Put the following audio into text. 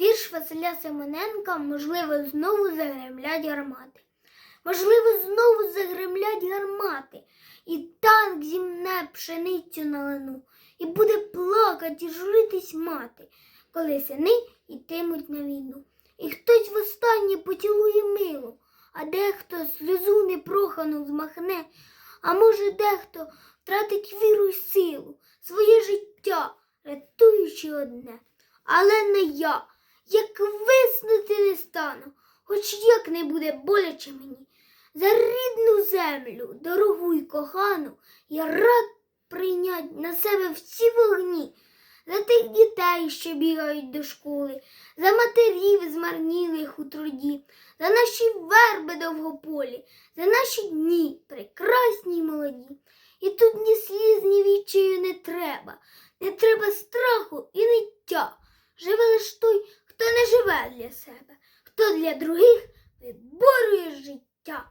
Вірш Василя Семененка, можливо, знову загремлять гармати. Можливо, знову загремлять гармати, і танк зімне пшеницю на лану, і буде плакать і журитись мати, коли сини йтимуть на війну. І хтось востаннє поцілує милу, а дехто сльозу непрохану змахне, а може, дехто втратить віру й силу, своє життя, рятуючи одне. Але не я, як виснути не стану, хоч як не буде боляче мені. За рідну землю, дорогу й кохану, я рад прийнять на себе всі вогні, за тих дітей, що бігають до школи, за матерів змарнілих у труді, за наші верби довгополі, за наші дні прекрасні й молоді. І тут ні сліз, ні відчаю не треба, не треба страху і ниття. Живе лиш той, хто не живе для себе, хто для других виборює життя.